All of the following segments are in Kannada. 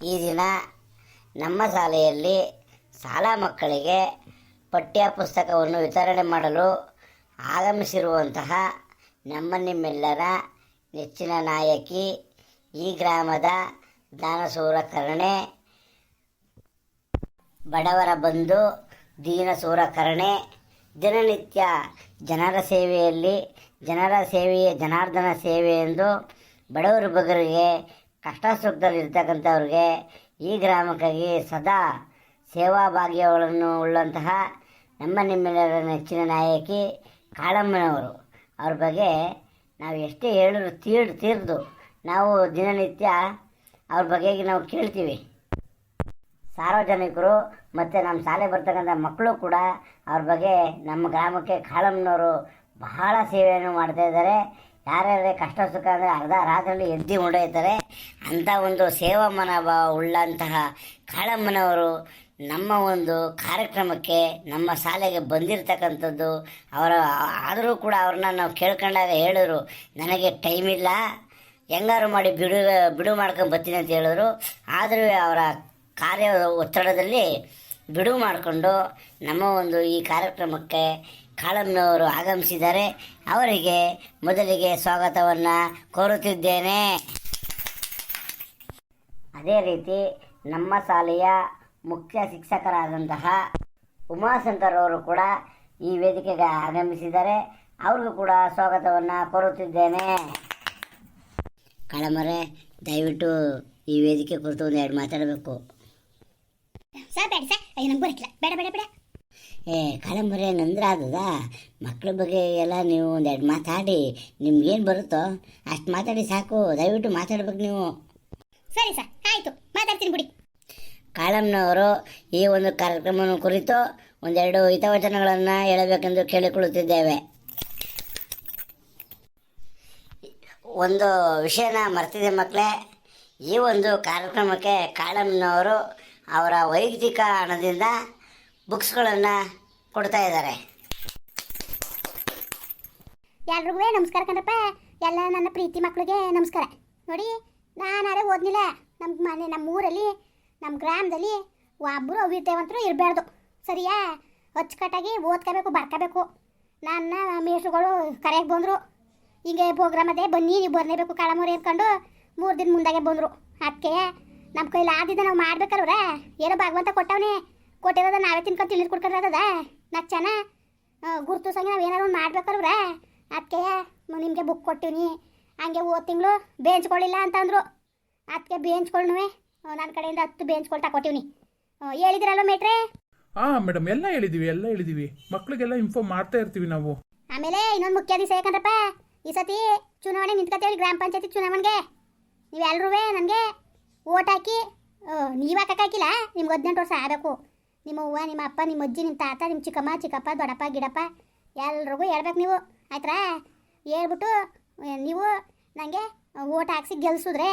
ಈ ದಿನ ನಮ್ಮ ಶಾಲೆಯಲ್ಲಿ ಶಾಲಾ ಮಕ್ಕಳಿಗೆ ಪಠ್ಯ ಪುಸ್ತಕವನ್ನು ವಿತರಣೆ ಮಾಡಲು ಆಗಮಿಸಿರುವಂತಹ ನಮ್ಮ ನಿಮ್ಮೆಲ್ಲರ ನೆಚ್ಚಿನ ನಾಯಕಿ ಈ ಗ್ರಾಮದ ದಾನಸೂರ ಕರ್ಣೆ ಬಡವರ ಬಂಧು ದೀನಸೂರ ಕರ್ಣೆ ದಿನನಿತ್ಯ ಜನರ ಸೇವೆಯಲ್ಲಿ ಜನರ ಸೇವೆಯೇ ಜನಾರ್ದನ ಸೇವೆ ಎಂದು ಬಡವರು ಬಗರಿಗೆ ಕಷ್ಟ ಸುಖದಲ್ಲಿರ್ತಕ್ಕಂಥವ್ರಿಗೆ ಈ ಗ್ರಾಮಕ್ಕಾಗಿ ಸದಾ ಸೇವಾ ಭಾಗ್ಯಗಳನ್ನು ಉಳ್ಳಂತಹ ನಮ್ಮ ನಿಮ್ಮೆಲ್ಲರ ನೆಚ್ಚಿನ ನಾಯಕಿ ಕಾಳಮ್ಮನವರು. ಅವ್ರ ಬಗ್ಗೆ ನಾವು ಎಷ್ಟೇ ಹೇಳಿದ್ರು ತೀರ್, ತೀರ್ದು ನಾವು ದಿನನಿತ್ಯ ಅವ್ರ ಬಗ್ಗೆ ನಾವು ಕೇಳ್ತೀವಿ. ಸಾರ್ವಜನಿಕರು ಮತ್ತು ನಮ್ಮ ಶಾಲೆ ಬರ್ತಕ್ಕಂಥ ಮಕ್ಕಳು ಕೂಡ ಅವ್ರ ಬಗ್ಗೆ ನಮ್ಮ ಗ್ರಾಮಕ್ಕೆ ಕಾಳಮ್ಮನವರು ಬಹಳ ಸೇವೆಯನ್ನು ಮಾಡ್ತಾ ಯಾರ್ಯಾರೇ ಕಷ್ಟ ಸುಖ ಅಂದರೆ ಅರ್ಧ ರಾತ್ರಿಯಲ್ಲಿ ಎದ್ದಿ ಹೊಡೆಯುತ್ತಾರೆ. ಅಂಥ ಒಂದು ಸೇವಾ ಮನೋಭಾವ ಉಳ್ಳಂತಹ ಕಾಳಮ್ಮನವರು ನಮ್ಮ ಒಂದು ಕಾರ್ಯಕ್ರಮಕ್ಕೆ, ನಮ್ಮ ಶಾಲೆಗೆ ಬಂದಿರತಕ್ಕಂಥದ್ದು, ಅವರ ಆದರೂ ಕೂಡ ಅವ್ರನ್ನ ನಾವು ಕೇಳ್ಕೊಂಡಾಗ ಹೇಳಿದ್ರು, ನನಗೆ ಟೈಮ್ ಇಲ್ಲ ಹೆಂಗಾರು ಮಾಡಿ ಬಿಡು ಬಿಡು ಮಾಡ್ಕೊಂಡು ಬರ್ತೀನಿ ಅಂತ ಹೇಳಿದ್ರು. ಆದರೂ ಅವರ ಕಾರ್ಯ ಒತ್ತಡದಲ್ಲಿ ಬಿಡುವು ಮಾಡಿಕೊಂಡು ನಮ್ಮ ಒಂದು ಈ ಕಾರ್ಯಕ್ರಮಕ್ಕೆ ಕಾಳಮ್ನವರು ಆಗಮಿಸಿದ್ದಾರೆ. ಅವರಿಗೆ ಮೊದಲಿಗೆ ಸ್ವಾಗತವನ್ನು ಕೋರುತ್ತಿದ್ದೇನೆ. ಅದೇ ರೀತಿ ನಮ್ಮ ಶಾಲೆಯ ಮುಖ್ಯ ಶಿಕ್ಷಕರಾದಂತಹ ಉಮಾಶಂಕರ್ ಅವರು ಕೂಡ ಈ ವೇದಿಕೆಗೆ ಆಗಮಿಸಿದ್ದಾರೆ. ಅವ್ರಿಗೂ ಕೂಡ ಸ್ವಾಗತವನ್ನು ಕೋರುತ್ತಿದ್ದೇನೆ. ಕಾಳಮರೆ ದಯವಿಟ್ಟು ಈ ವೇದಿಕೆ ಕುರಿತು ಒಂದು ಎರಡು ಮಾತಾಡಬೇಕು ಅಯ್ಯೋ ನಂಗೆ ಬರಕಿಲ್ಲ ಬೇಡ ಬೇಡ ಬೇಡ. ಏ ಕಾಳಂಬರೆ ನಂದ್ರ ಆದದ? ಮಕ್ಕಳ ಬಗ್ಗೆ ಎಲ್ಲ ನೀವು ಒಂದೆರಡು ಮಾತಾಡಿ. ನಿಮ್ಗೇನು ಬರುತ್ತೋ ಅಷ್ಟು ಮಾತಾಡಿ ಸಾಕು. ದಯವಿಟ್ಟು ಮಾತಾಡ್ಬೇಕು ನೀವು. ಸರಿ ಸರ್ ಆಯಿತು. ಮಾತಾಡ್ತೀನಿ ಬಿಡಿ. ಕಾಳಮ್ಮನವರು ಈ ಒಂದು ಕಾರ್ಯಕ್ರಮವನ್ನು ಕುರಿತು ಒಂದೆರಡು ಹಿತವಚನಗಳನ್ನು ಹೇಳಬೇಕೆಂದು ಕೇಳಿಕೊಳ್ಳುತ್ತಿದ್ದೇವೆ. ಒಂದು ವಿಷಯನ ಮರ್ತಿದೆ ಮಕ್ಕಳೇ ಈ ಒಂದು ಕಾರ್ಯಕ್ರಮಕ್ಕೆ ಕಾಳಮ್ಮನವರು ಅವರ ವೈಯಕ್ತಿಕ ಹಣದಿಂದ ಬುಕ್ಸ್ಗಳನ್ನು ಕೊಡ್ತಾ ಇದ್ದಾರೆ. ಎಲ್ರಿಗೂ ನಮಸ್ಕಾರ ಕಣಪ್ಪ. ಎಲ್ಲ ನನ್ನ ಪ್ರೀತಿ ಮಕ್ಕಳಿಗೆ ನಮಸ್ಕಾರ. ನೋಡಿ ನಾನಾರೆ ಓದ್ನಿಲ್ಲ. ನಮ್ಮ ಮನೆ ನಮ್ಮ ಊರಲ್ಲಿ ನಮ್ಮ ಗ್ರಾಮದಲ್ಲಿ ಒಬ್ಬರು ಅವಿರ್ತೇವಂತರೂ ಇರಬಾರ್ದು ಸರಿಯಾ? ಅಚ್ಚುಕಟ್ಟಾಗಿ ಓದ್ಕೋಬೇಕು, ಬರ್ಕೋಬೇಕು. ನನ್ನ ಮೇಷ್ಟ್ರುಗಳು ಕರೆಯಕ್ಕೆ ಬಂದರು. ಹಿಂಗೆ ಪ್ರೋಗ್ರಾಮ್ ಅದೇ ಬನ್ನಿ, ನೀವು ಬರಲೇಬೇಕು ಕಾಳಮೂರಿ ಅಂದ್ಕೊಂಡು ಮೂರು ದಿನ ಮುಂದಾಗೆ ಬಂದರು. ಅದಕ್ಕೆ ನಮ್ಮ ಕೈಲಿ ಆದಿದ್ದ ನಾವು ಮಾಡ್ಬೇಕಲ್ವ್ರ ಏನೋ ಭಾಗವಂತ ಕೊಟ್ಟವನೇ. ಕೊಟ್ಟಿರೋದ ನಾವೇ ತಿನ್ಕೊಂಡು ತಿಳಿದು ಅದದ ನಾ ಚೆನ್ನ ಗುರ್ತು ಸಂಗೆ ನಾವು ಏನಾದ್ರು ಒಂದು ಮಾಡ್ಬೇಕಲ್ವ್ರ ಅದಕ್ಕೆ ನಿಮಗೆ ಬುಕ್ ಕೊಟ್ಟಿವ್ನಿ ಹಂಗೆ ಓದ್ ತಿಂಗಳು ಬೇಂಚ್ಕೊಳ್ಳಿಲ್ಲ ಅಂತಂದರು ಅದಕ್ಕೆ ಬೇಂಚ್ಕೊಳ್ನುವೆ ನನ್ನ ಕಡೆಯಿಂದ ಹತ್ತು ಬೇಂಚ್ಕೊಳ್ ತಗೊಟ್ಟಿವ್ನಿ ಹೇಳಿದಿರಲ್ಲ ಮೇಟ್ರೆ? ಹಾ ಮೇಡಮ್ ಎಲ್ಲ ಹೇಳಿದೀವಿ ಎಲ್ಲ ಹೇಳಿದೀವಿ. ಮಕ್ಳಿಗೆಲ್ಲ ಇನ್ಫಾರ್ಮ್ ಮಾಡ್ತಾ ಇರ್ತೀವಿ ನಾವು. ಆಮೇಲೆ ಇನ್ನೊಂದು ಮುಖ್ಯ ದಿವಸ ಯಾಕಂದ್ರಪ್ಪ? ಈ ಸತಿ ಚುನಾವಣೆ ನಿಂತ್ಕೊತೇಳಿ ಗ್ರಾಮ ಪಂಚಾಯತಿ ಚುನಾವಣೆಗೆ? ನೀವೆಲ್ಲರೂ ನನಗೆ? ಓಟ್ ಹಾಕಿ ನೀವು ಹಾಕಿಲ್ಲ ನಿಮ್ಗೆ ಹದಿನೆಂಟು ವರ್ಷ ಆಗಬೇಕು. ನಿಮ್ಮ ಅವ್ವ, ನಿಮ್ಮ ಅಪ್ಪ, ನಿಮ್ಮ ಅಜ್ಜಿ, ನಿಮ್ಮ ತಾತ, ನಿಮ್ಮ ಚಿಕ್ಕಮ್ಮ, ಚಿಕ್ಕಪ್ಪ, ದೊಡ್ಡಪ್ಪ, ಗಿಡಪ್ಪ, ಎಲ್ರಿಗೂ ಹೇಳ್ಬೇಕು ನೀವು. ಆಯ್ತಾ ಹೇಳ್ಬಿಟ್ಟು ನೀವು ನನಗೆ ಓಟ್ ಹಾಕ್ಸಿ ಗೆಲ್ಸಿದ್ರೆ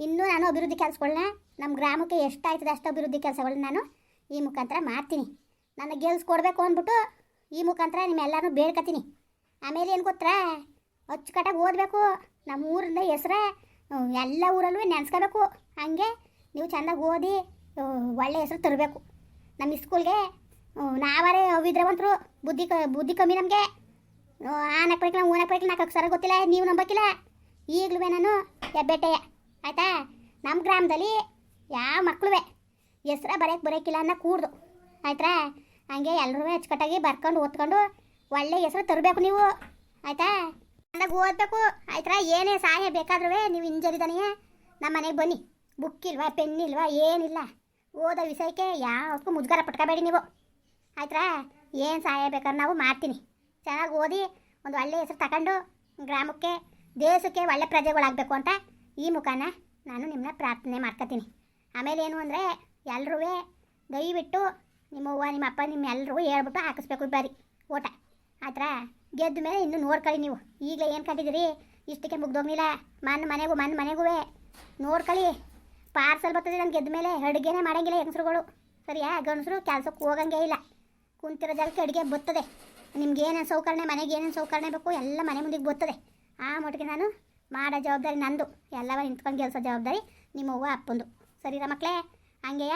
ಇನ್ನೂ ನಾನು ಅಭಿವೃದ್ಧಿ ಕೆಲಸಗಳನ್ನ ನಮ್ಮ ಗ್ರಾಮಕ್ಕೆ ಎಷ್ಟಾಯ್ತದೆ ಅಷ್ಟು ಅಭಿವೃದ್ಧಿ ಕೆಲಸಗಳನ್ನ ನಾನು ಈ ಮುಖಾಂತರ ಮಾಡ್ತೀನಿ. ನನ್ನ ಗೆಲ್ಸ್ಕೊಡ್ಬೇಕು ಅಂದ್ಬಿಟ್ಟು ಈ ಮುಖಾಂತರ ನಿಮ್ಮೆಲ್ಲರೂ ಬೇಡ್ಕತ್ತೀನಿ ಆಮೇಲೆ ಏನು ಗೊತ್ತಾ? ಅಚ್ಚುಕಟ್ಟಾಗಿ ಓದಬೇಕು. ನಮ್ಮ ಊರಿಂದ ಹೆಸ್ರ ಎಲ್ಲ ಊರಲ್ಲೂ ನೆನೆಸ್ಕೋಬೇಕು. ಹಂಗೆ ನೀವು ಚೆಂದಾಗಿ ಓದಿ ಒಳ್ಳೆ ಹೆಸರು ತರಬೇಕು. ನಮ್ಮ ಸ್ಕೂಲ್ಗೆ ನಾವರೇ ಅವಿದ್ರವಂತರು, ಬುದ್ಧಿ ಬುದ್ಧಿ ಕಮ್ಮಿ ನಮಗೆ. ಆ ಪಡಿಕೆ ಊನಕ್ಕೆ ಪಡಿಕೆ ನಾಲ್ಕು ಅಕ್ಷರ ಗೊತ್ತಿಲ್ಲ, ನೀವು ನಂಬಕ್ಕಿಲ್ಲ ಈಗಲೂ ನಾನು ಹೆಬ್ಬೆಟ್ಟೆಯ ಆಯಿತಾ? ನಮ್ಮ ಗ್ರಾಮದಲ್ಲಿ ಯಾವ ಮಕ್ಕಳುವೆ ಹೆಸ್ರ ಬರೆಯಕ್ಕೆ ಬರೋಕ್ಕಿಲ್ಲ ಅನ್ನೋ ಕೂಡ್ದು. ಆಯ್ತಾ? ಹಂಗೆ ಎಲ್ಲರೂ ಅಚ್ಚುಕಟ್ಟಾಗಿ ಬರ್ಕೊಂಡು, ಓದ್ಕೊಂಡು ಒಳ್ಳೆ ಹೆಸರು ತರಬೇಕು ನೀವು. ಆಯಿತಾ? ಅಂದಾಗ ಓದಬೇಕು. ಆಯ್ತಾ? ಏನೇ ಸಹಾಯ ಬೇಕಾದ್ರೂ ನೀವು ಇಂಜರಿದಾನೆಯೇ ನಮ್ಮ ಮನೆಗೆ ಬನ್ನಿ. ಬುಕ್ ಇಲ್ವಾ ಪೆನ್ ಇಲ್ವಾ ಏನಿಲ್ಲ. ಓದೋ ವಿಷಯಕ್ಕೆ ಯಾವಕ್ಕೂ ಮುಜುಗರ ಪಟ್ಕೋಬೇಡಿ ನೀವು. ಆಯ್ತಾ ಏನು ಸಹಾಯ ಬೇಕಾದ್ರೆ ನಾವು ಮಾಡ್ತೀನಿ. ಚೆನ್ನಾಗಿ ಓದಿ ಒಂದು ಒಳ್ಳೆ ಹೆಸರು ತಗೊಂಡು ಗ್ರಾಮಕ್ಕೆ, ದೇಶಕ್ಕೆ ಒಳ್ಳೆ ಪ್ರಜೆಗಳಾಗಬೇಕು ಅಂತ ಈ ಮುಖಾನ ನಾನು ನಿಮ್ಮನ್ನ ಪ್ರಾರ್ಥನೆ ಮಾಡ್ಕೊತೀನಿ. ಆಮೇಲೆ ಏನು ಅಂದರೆ ಎಲ್ಲರೂ ದಯವಿಟ್ಟು ನಿಮ್ಮ ಅವ್ವ, ನಿಮ್ಮ ಅಪ್ಪ, ನಿಮ್ಮ ಎಲ್ಲರೂ ಹೇಳ್ಬಿಟ್ಟು ಹಾಕಿಸ್ಬೇಕು ಬಾರಿ ಓಟ. ಆಯ್ತಾ ಗೆದ್ದ ಮೇಲೆ ಇನ್ನೂ ನೋಡ್ಕೊಳ್ಳಿ ನೀವು. ಈಗಲೇ ಏನು ಕಂಡಿದ್ದೀರಿ? ಇಷ್ಟಕ್ಕೆ ಮುಗ್ದೋಗ್ನಿಲ್ಲ ಮನ್ ಮನೆಗೂ ಮನ್ ಮನೆಗೂ. ನೋಡ್ಕೊಳ್ಳಿ. ಪಾರ್ಸಲ್ ಬರ್ತದೆ ನಾನು ಗೆದ್ದ ಮೇಲೆ, ಅಡುಗೆನೇ ಮಾಡಂಗಿಲ್ಲ ಹೆಂಗಸ್ರುಗಳು. ಸರಿಯಾ? ಗಂಡಸರು ಕೆಲ್ಸಕ್ಕೆ ಹೋಗಂಗೇ ಇಲ್ಲ. ಕುಂತಿರೋ ಜಾಗಕ್ಕೆ ಅಡುಗೆ ಬರ್ತದೆ. ನಿಮ್ಗೆ ಏನೇನು ಸೌಕರಣೆ, ಮನೆಗೆ ಏನೇನು ಸೌಕರಣೆ ಬೇಕು, ಎಲ್ಲ ಮನೆ ಮುಂದಿಗೆ ಬರ್ತದೆ. ಆ ಮಟ್ಟಿಗೆ ನಾನು ಮಾಡೋ ಜವಾಬ್ದಾರಿ ನಂದು. ಎಲ್ಲವ ನಿಂತ್ಕೊಂಡು ಕೆಲಸ ಜವಾಬ್ದಾರಿ ನಿಮ್ಮ ಅವ್ವ ಅಪ್ಪಂದು. ಸರಿರಾ ಮಕ್ಕಳೇ ಹಂಗೆಯ?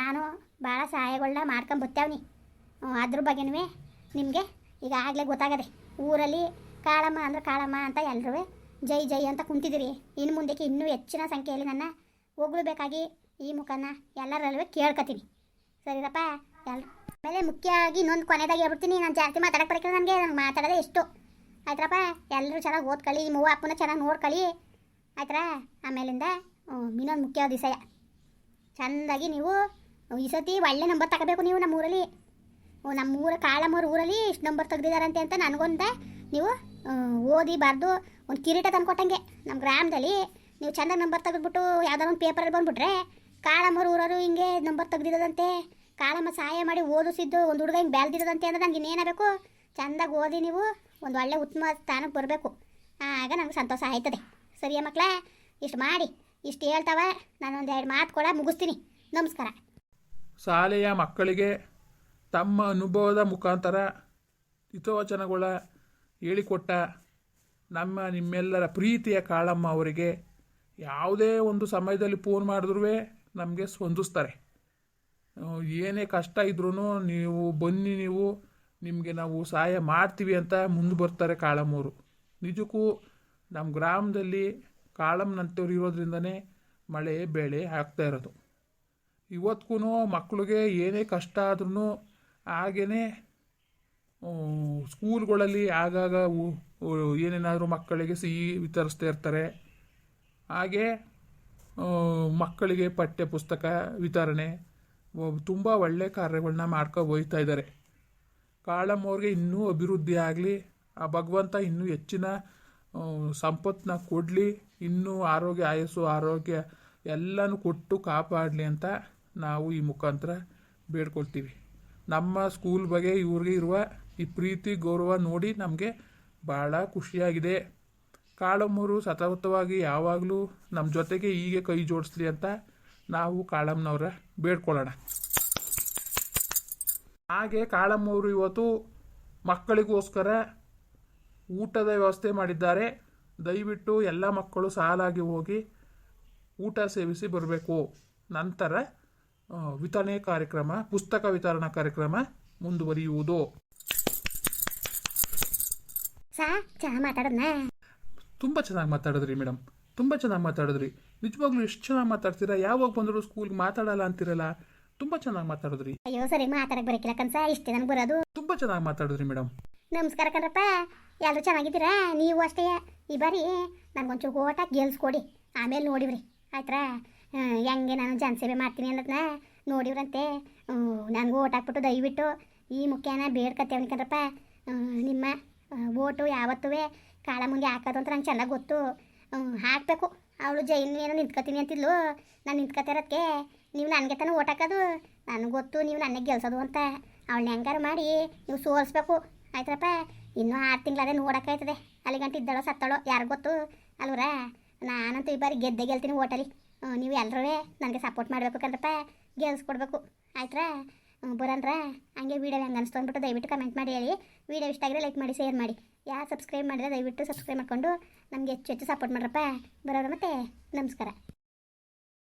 ನಾನು ಭಾಳ ಸಹಾಯಗಳನ್ನ ಮಾಡ್ಕೊಂಡು ಅದ್ರ ಬಗ್ಗೆನೂ ನಿಮಗೆ ಈಗಾಗಲೇ ಗೊತ್ತಾಗದೆ. ಊರಲ್ಲಿ ಕಾಳಮ್ಮ ಅಂದ್ರೆ ಕಾಳಮ್ಮ ಅಂತ ಎಲ್ಲರೂ ಜೈ ಜೈ ಅಂತ ಕುಂತಿದ್ದೀರಿ. ಇನ್ನು ಮುಂದಕ್ಕೆ ಇನ್ನೂ ಹೆಚ್ಚಿನ ಸಂಖ್ಯೆಯಲ್ಲಿ ನನ್ನ ಹೋಗಲೇಬೇಕಾಗಿ ಈ ಮುಖನ ಎಲ್ಲರಲ್ಲೂ ಕೇಳ್ಕೊತೀನಿ. ಸರಿರಪ್ಪ? ಎಲ್ಲ ಆಮೇಲೆ ಮುಖ್ಯವಾಗಿ ಇನ್ನೊಂದು ಕೊನೆದಾಗಿ ಹೇಳ್ಬಿಡ್ತೀನಿ. ನಾನು ಜಾಸ್ತಿ ಮಾತಾಡಕ್ಕೆ ಬರಕಿಲ್ಲ ನನಗೆ. ನಾನು ಮಾತಾಡೋದೇ ಎಷ್ಟು ಆಯ್ತರಪ್ಪ? ಎಲ್ಲರೂ ಚೆನ್ನಾಗಿ ಓದ್ಕೊಳ್ಳಿ ಮೂವ ಅಪ್ಪನ ಚೆನ್ನಾಗಿ ನೋಡ್ಕೊಳ್ಳಿ ಆಯ್ತರ? ಆಮೇಲಿಂದ ಇನ್ನೊಂದು ಮುಖ್ಯವಾದ ವಿಷಯ. ಚೆಂದಾಗಿ ನೀವು ಈ ಸತಿ ಒಳ್ಳೆ ನಂಬರ್ ತಗೋಬೇಕು ನೀವು ನಮ್ಮ ಓ, ನಮ್ಮ ಊರ ಕಾಳಮ್ಮವ್ರ ಊರಲ್ಲಿ ಇಷ್ಟು ನಂಬರ್ ತೆಗ್ದಿದಾರಂತೆ ಅಂತ ನನಗೊಂದ ನೀವು ಓದಿ ಬಾರ್ದು ಒಂದು ಕಿರೀಟ ತಂದು ಕೊಟ್ಟಂಗೆ. ನಮ್ಮ ಗ್ರಾಮದಲ್ಲಿ ನೀವು ಚಂದ ನಂಬರ್ ತೆಗೆದ್ಬಿಟ್ಟು ಯಾವ್ದಾರು ಒಂದು ಪೇಪರಲ್ಲಿ ಬಂದುಬಿಟ್ರೆ ಕಾಳಮ್ಮರು ಊರವರು ಹಿಂಗೆ ನಂಬರ್ ತೆಗ್ದಿರೋದಂತೆ. ಕಾಳಮ್ಮ ಸಹಾಯ ಮಾಡಿ ಓದಿಸಿದ್ದು ಒಂದು ಹುಡುಗ ಹಿಂಗೆ ಬೆಳೆದಿರೋದಂತೆ ಅಂದ್ರೆ ನನಗೆ ಇನ್ನೇನಾಗಬೇಕು ಚೆಂದಾಗಿ ಓದಿ ನೀವು, ಒಂದು ಒಳ್ಳೆ ಉತ್ತಮ ಸ್ಥಾನಕ್ಕೆ ಬರಬೇಕು. ಆಗ ನನಗೆ ಸಂತೋಷ ಆಯ್ತದೆ. ಸರಿಯ ಮಕ್ಕಳೇ ಇಷ್ಟು ಮಾಡಿ, ಇಷ್ಟು ಹೇಳ್ತಾವ. ನಾನು ಒಂದು ಎರಡು ಮಾತು ಕೂಡ ಮುಗಿಸ್ತೀನಿ. ನಮಸ್ಕಾರ. ಶಾಲೆಯ ಮಕ್ಕಳಿಗೆ ತಮ್ಮ ಅನುಭವದ ಮುಖಾಂತರ ಹಿತವಚನಗಳ ಹೇಳಿಕೊಟ್ಟ ನಮ್ಮ ನಿಮ್ಮೆಲ್ಲರ ಪ್ರೀತಿಯ ಕಾಳಮ್ಮ ಅವರಿಗೆ ಯಾವುದೇ ಒಂದು ಸಮಯದಲ್ಲಿ ಫೋನ್ ಮಾಡಿದ್ರೂ ನಮಗೆ ಸ್ಪಂದಿಸ್ತಾರೆ. ಏನೇ ಕಷ್ಟ ಇದ್ರೂ ನೀವು ಬನ್ನಿ ನೀವು, ನಿಮಗೆ ನಾವು ಸಹಾಯ ಮಾಡ್ತೀವಿ ಅಂತ ಮುಂದೆ ಬರ್ತಾರೆ ಕಾಳಮ್ಮವರು. ನಿಜಕ್ಕೂ ನಮ್ಮ ಗ್ರಾಮದಲ್ಲಿ ಕಾಳಮ್ಮನಂತವ್ರು ಇರೋದ್ರಿಂದನೇ ಮಳೆ ಬೆಳೆ ಆಗ್ತಾ ಇರೋದು. ಇವತ್ತಿಗೂ ಮಕ್ಕಳಿಗೆ ಏನೇ ಕಷ್ಟ ಆದ್ರೂ ಹಾಗೇ ಸ್ಕೂಲ್ಗಳಲ್ಲಿ ಆಗಾಗ ಏನೇನಾದರೂ ಮಕ್ಕಳಿಗೆ ಸಿಹಿ ವಿತರಿಸ್ತಾ ಇರ್ತಾರೆ. ಹಾಗೆ ಮಕ್ಕಳಿಗೆ ಪಠ್ಯ ಪುಸ್ತಕ ವಿತರಣೆ ತುಂಬ ಒಳ್ಳೆ ಕಾರ್ಯಗಳನ್ನ ಮಾಡ್ಕೊ ಹೋಗ್ತಾ ಇದ್ದಾರೆ. ಕಾಳಮ್ಮವ್ರಿಗೆ ಇನ್ನೂ ಅಭಿವೃದ್ಧಿ ಆಗಲಿ, ಆ ಭಗವಂತ ಇನ್ನೂ ಹೆಚ್ಚಿನ ಸಂಪತ್ತನ್ನ ಕೊಡಲಿ, ಇನ್ನೂ ಆರೋಗ್ಯ, ಆಯಸ್ಸು, ಆರೋಗ್ಯ ಎಲ್ಲನೂ ಕೊಟ್ಟು ಕಾಪಾಡಲಿ ಅಂತ ನಾವು ಈ ಮುಖಾಂತರ ಬೇಡ್ಕೊಳ್ತೀವಿ. ನಮ್ಮ ಸ್ಕೂಲ್ ಬಗ್ಗೆ ಇವ್ರಿಗೆ ಇರುವ ಈ ಪ್ರೀತಿ, ಗೌರವ ನೋಡಿ ನಮಗೆ ಭಾಳ ಖುಷಿಯಾಗಿದೆ. ಕಾಳಮ್ಮರು ಸತತವಾಗಿ ಯಾವಾಗಲೂ ನಮ್ಮ ಜೊತೆಗೆ ಹೀಗೆ ಕೈ ಜೋಡಿಸ್ಲಿ ಅಂತ ನಾವು ಕಾಳಮ್ಮನವ್ರ ಬೇಡ್ಕೊಳ್ಳೋಣ. ಹಾಗೆ ಕಾಳಮ್ಮವರು ಇವತ್ತು ಮಕ್ಕಳಿಗೋಸ್ಕರ ಊಟದ ವ್ಯವಸ್ಥೆ ಮಾಡಿದ್ದಾರೆ. ದಯವಿಟ್ಟು ಎಲ್ಲ ಮಕ್ಕಳು ಸಾಲಾಗಿ ಹೋಗಿ ಊಟ ಸೇವಿಸಿ ಬರಬೇಕು. ನಂತರ ವಿತರಣೆ ಕಾರ್ಯಕ್ರಮ ಪುಸ್ತಕ ವಿತರಣಾ ಕಾರ್ಯಕ್ರಮ ಮುಂದುವರಿಯುವುದು. ತುಂಬ ಚೆನ್ನಾಗಿ ಮಾತಾಡಿದ್ರಿ ಮೇಡಮ್ ತುಂಬ ಚೆನ್ನಾಗಿ ಮಾತಾಡಿದ್ರಿ. ನಿಜವಾಗ್ಲೂ ಎಷ್ಟು ಚೆನ್ನಾಗಿ ಮಾತಾಡ್ತೀರಾ? ಯಾವಾಗ ಬಂದರೂ ಸ್ಕೂಲ್ಗೆ ಮಾತಾಡಲ್ಲ ಅಂತಿರಲ್ಲ? ತುಂಬಾ ಚೆನ್ನಾಗಿ ಮಾತಾಡಿದ್ರಿ. ಅಯ್ಯೋ ಸರಿ ಮಾತಾಡಕ್ ಬರಕಿಲ್ಲ ಕನ್ಸ ಇಷ್ಟೇ ನನಗೆ ಬರೋದು. ತುಂಬಾ ಚೆನ್ನಾಗಿ ಮಾತಾಡಿದ್ರಿ ಮೇಡಮ್ ನಮಸ್ಕಾರ ಕಣ್ರಪ್ಪ. ಎಲ್ಲರೂ ಚೆನ್ನಾಗಿದ್ದೀರಾ? ನೀವು ಅಷ್ಟೇ. ಈ ಬಾರಿ ನನಗೊಂಚೂರು ಓಟ ಗೆಲ್ಸ್ಕೊಡಿ. ಆಮೇಲೆ ನೋಡಿವ್ರಿ. ಆಯ್ತಾ ಆ, ಹೆಂಗೆ ನಾನು ಜನಸೇವೆ ಮಾಡ್ತೀನಿ ಅನ್ನೋದನ್ನ ನೋಡಿವ್ರಂತೆ. ನನಗೂ ಓಟ್ ಹಾಕ್ಬಿಟ್ಟು ದಯವಿಟ್ಟು ಈ ಮುಖ್ಯನ ಬೇಡ್ಕತ್ತೆ ಆ, ನಿಮ್ಮ ಓಟು ಯಾವತ್ತೂ ಕಾಳ ಮುಂದೆ ಹಾಕೋದು ಅಂತ ನಂಗೆ ಚೆನ್ನಾಗಿ ಗೊತ್ತು. ಹಾಕಬೇಕು. ಅವಳು ಜೈನ್ ಏನೋ ನಿಂತ್ಕೊತೀನಿ ಅಂತಿದ್ಲು. ನಾನು ನಿಂತ್ಕೋತಿರೋದಕ್ಕೆ ನೀವು ನನಗೆ ತಾನೇ ಓಟ್ ಹಾಕೋದು. ನನಗೆ ಗೊತ್ತು ನೀವು ನನಗೆ ಗೆಲ್ಸೋದು ಅಂತ. ಅವಳನ್ನ ಹೆಂಗಾರು ಮಾಡಿ ನೀವು ಸೋಲಿಸ್ಬೇಕು. ಆಯ್ತರಪ್ಪ? ಇನ್ನೂ ಆರು ತಿಂಗಳದೇ ನೋಡೋಕ್ಕಾಯ್ತದೆ ಅಲ್ಲಿ ಗಂಟೆ ಇದ್ದಾಳೋ ಸತ್ತಾಳೋ ಯಾರು ಗೊತ್ತು? ಅಲ್ವರ? ನಾನಂತೂ ಈ ಬಾರಿ ಗೆದ್ದೆ ಗೆಲ್ತೀನಿ ಓಟಲ್ಲಿ. ನೀವು ಎಲ್ಲರೂ ನನಗೆ ಸಪೋರ್ಟ್ ಮಾಡಬೇಕು ಕಣ್ರಪ್ಪ ಗೆಲ್ಸ್ಕೊಡ್ಬೇಕು ಆಯ್ತಾ ಬರಲ್ರಾ ಹಂಗೆ ವೀಡಿಯೋ ಹೆಂಗೆ ಅನಿಸ್ತು ಅಂದ್ಬಿಟ್ಟು ದಯವಿಟ್ಟು ಕಮೆಂಟ್ ಮಾಡಿ ಹೇಳಿ. ವೀಡಿಯೋ ಇಷ್ಟ ಆಗಿದ್ರೆ ಲೈಕ್ ಮಾಡಿ ಶೇರ್ ಮಾಡಿ. ಯಾರು ಸಬ್ಸ್ಕ್ರೈಬ್ ಮಾಡಿದ್ರೆ ದಯವಿಟ್ಟು ಸಬ್ಸ್ಕ್ರೈಬ್ ಮಾಡಿಕೊಂಡು ನಮಗೆ ಹೆಚ್ಚು ಹೆಚ್ಚು ಸಪೋರ್ಟ್ ಮಾಡ್ರಪ್ಪ. ಬರೋರು ಮತ್ತೆ ನಮಸ್ಕಾರ.